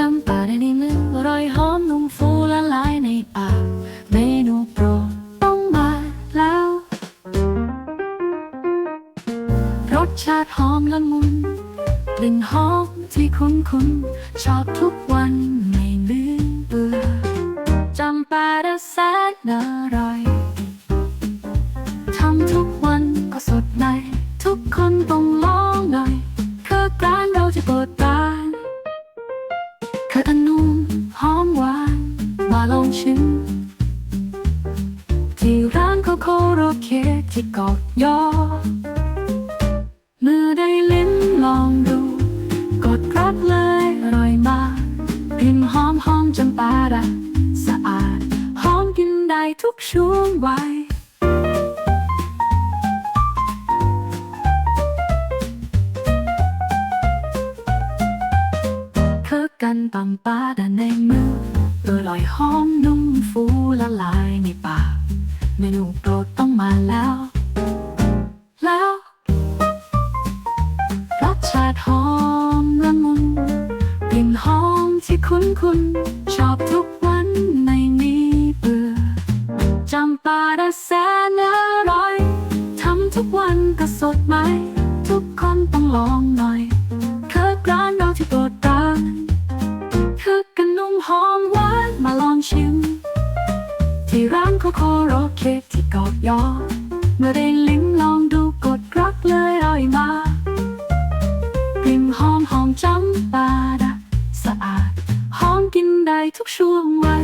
จำปาได้ในมือรอยหอมนุ่มฟูละลายในปากเมนูโปรดต้องมาแล้ว รสชาติหอมละมุนกลิ่นหอมที่คุ้นคุ้นๆชอบทุกวันไม่ลืมเบื่อจำปาดะแสนอร่อยทำทุกวันก็สดใหม่ทุกคนต้อง นุ่มหอมหวานมาลองชิมที่ร้านเขาโคโรเคที่เกาะยอ มือได้ลิ้มลองดู กดรับเลยอร่อยมากกลิ่นหอมหอมจำปาดะสะอาด หอมกินได้ทุกช่วงวัย กันตำปาดะในมืออร่อยหอมนุ่มฟูละลายในปากเมนูโปรดต้องมาแล้ว แล้วรสชาติหอมละมุนกลิ่นหอมที่คุ้นคุ้นชอบทุกวันไม่มีเบื่อจำปาดะแสนอร่อยทำทุกวันก็สดใหม่ทุกคนต้องลองหน่อย โคโรเคที่กอดยอ เมื่อได้ลิ้มลองดูกดรักเลยอ่อยมากลิ่นหอมหอมจำปาดะสะอาดหอมกินได้ทุกช่วงวัน